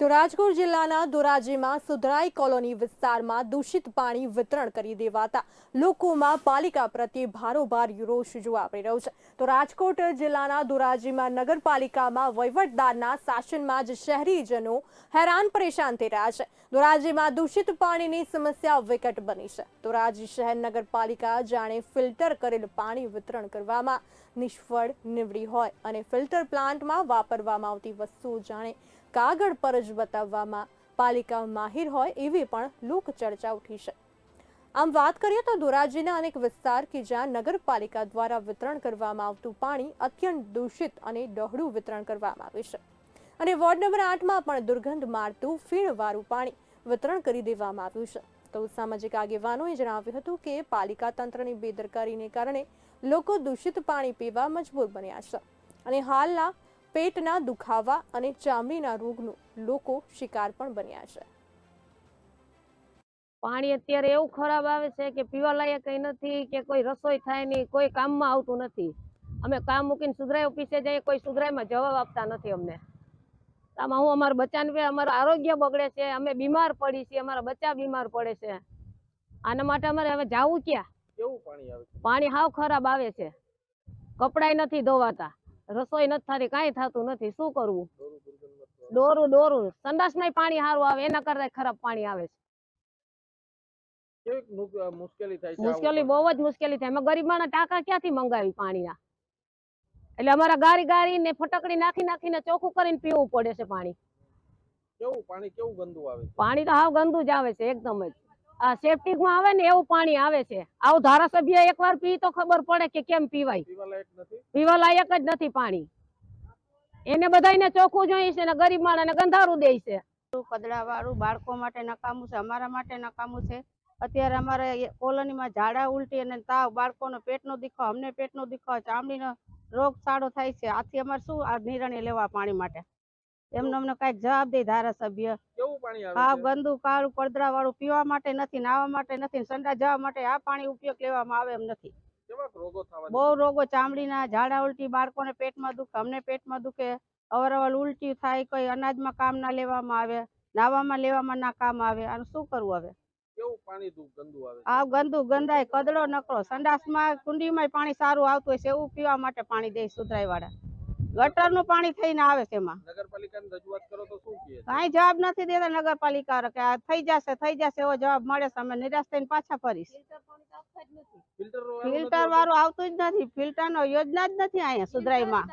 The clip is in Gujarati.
તો રાજકોટ જિલ્લાના ધોરાજીમાં સુધરાઈ કોલોની વિસ્તારમાં દૂષિત પાણી વિતરણ કરી દેવાતા લોકોમાં પાલિકા પ્રત્યે ભારોભાર રોષ જોવા મળી રહ્યો છે. તો રાજકોટ જિલ્લાના ધોરાજીમાં નગરપાલિકામાં વહીવટદારના શાસનમાં જ શહેરીજનો હેરાન પરેશાન થઈ રહ્યા છે. ધોરાજીમાં દૂષિત પાણીની સમસ્યા વિકટ બની છે. ધોરાજી શહેર નગરપાલિકા જાણે ફિલ્ટર કરેલ પાણી વિતરણ કરવામાં નિષ્ફળ નીવડી હોય અને ફિલ્ટર પ્લાન્ટમાં વાપરવામાં આવતી વસ્તુઓ જાણે કાગળ પર જ બતાવવામાં પાલિકા માહિર હોય એવી પણ લોકચર્ચા ઉઠી છે. આમ વાત કરીએ તો ધોરાજીના અનેક વિસ્તાર કે જ્યાં નગરપાલિકા દ્વારા વિતરણ કરવામાં આવતું પાણી અત્યંત દૂષિત અને ડહોળું વિતરણ કરવામાં આવે છે. અને વોર્ડ નંબર આઠમાં પણ દુર્ગંધ મારતું, ફીણવાળું પાણી વિતરણ કરી દેવામાં આવ્યું છે. તો સામાજિક આગેવાનોએ જણાવ્યું હતું કે પાલિકા તંત્રની બેદરકારીને કારણે લોકો દૂષિત પાણી પીવા મજબૂર બન્યા છે. અને હાલના પેટના દુખાવા અને ચામડીના રોગનું લોકો શિકાર પણ બન્યા છે. પાણી અત્યારે એવું ખરાબ આવે છે કે પીવા લાયક કંઈ નથી કે કોઈ રસોઈ થાય નહીં કોઈ કામમાં આવતું નથી. અમે કામ મૂકીને સુધરાય ઓફિસે જઈએ કોઈ સુધરાયમાં જવાબ આપતા નથી અમને. આમાં હું અમારા બચ્ચાને અમારું આરોગ્ય બગડે છે અમે બીમાર પડી છીએ અમારા બચ્ચા બીમાર પડે છે. આના માટે અમારે હવે જાવું ક્યાં? કેવું પાણી આવે પાણી હાવ ખરાબ આવે છે. કપડાય નથી ધોવાતા. રસોઈ નથી થતી કાંઈ થતું નથી શું કરવું? દોરું દોરું સંડાસમાંય પાણી સારું આવે એના કરતા ખરાબ પાણી આવે છે. મુશ્કેલી? બહુ જ મુશ્કેલી થાય. અમે ગરીબ માણસ ટાંકા ક્યાંથી મંગાવી પાણીના? એટલે અમારા ગારી ગારી ને ફટકડી નાખી નાખીને ચોખ્ખું કરીને પીવું પડે છે પાણી. કેવું પાણી કેવું ગંદુ આવે પાણી તો હાવ ગંદુ જ આવે છે એકદમ જ. આ આવે ને એવું પાણી આવે છે. આવું ધારાસભ્ય એકવાર પી તો ખબર પડે કે કેમ પીવાય. પીવા લાયક પીવા લાયક જ નથી પાણી. એને બધાયને ચોખ્ખું જોઈએ છે ને ગરીબ માણસને ગંધારું દે છે. કદડા વાળું બાળકો માટે નકામું છે અમારા માટે નકામું છે. અત્યારે અમારે કોલોનીમાં ઝાડા ઉલટી અને તાવ બાળકોનો પેટનો દીખો અમને પેટનો નો ચામડીનો સાડો થાય છે. આથી અમારે શું આ નિર્ણય લેવા પાણી માટે? એમને અમને કાંઈક જવાબ દે ધારાસભ્ય. કેવું પાણી આવે છે? ગંદુ કાળું પડદરા વાળું પીવા માટે નથી નાવા માટે નથી સંડા જવા માટે આ પાણી ઉપયોગ લેવામાં આવે એમ નથી. બહુ રોગો ચામડીના ઝાડા ઉલટી બાળકોને પેટમાં દુખે અમને પેટમાં દુખે અવારનવાર ઉલટી થાય કોઈ અનાજમાં કામ ના લેવામાં આવે નાવામાં લેવામાં ના કામ આવે આનું શું કરવું હવે? આ ગંદુ ગંદાય કદડો નકરો સંડાસમાં કુંડીમાં પાણી સારું આવતું હોય છે એવું પીવા માટે પાણી દે સુધરાય વાળા ગટરનું પાણી થઈને આવે છે એમાં. નગરપાલિકાને રજૂઆત કરો તો શું કહે કાંઈ જવાબ નથી દેતા નગરપાલિકા કે આ થઈ જશે થઈ જશે એવો જવાબ મળે છે અમે નિરાશ થઈને પાછા ફરીશ. ફિલ્ટર ફિલ્ટર વાળું આવતું જ નથી ફિલ્ટર નો યોજના જ નથી અહીંયા સુધરાઈમાં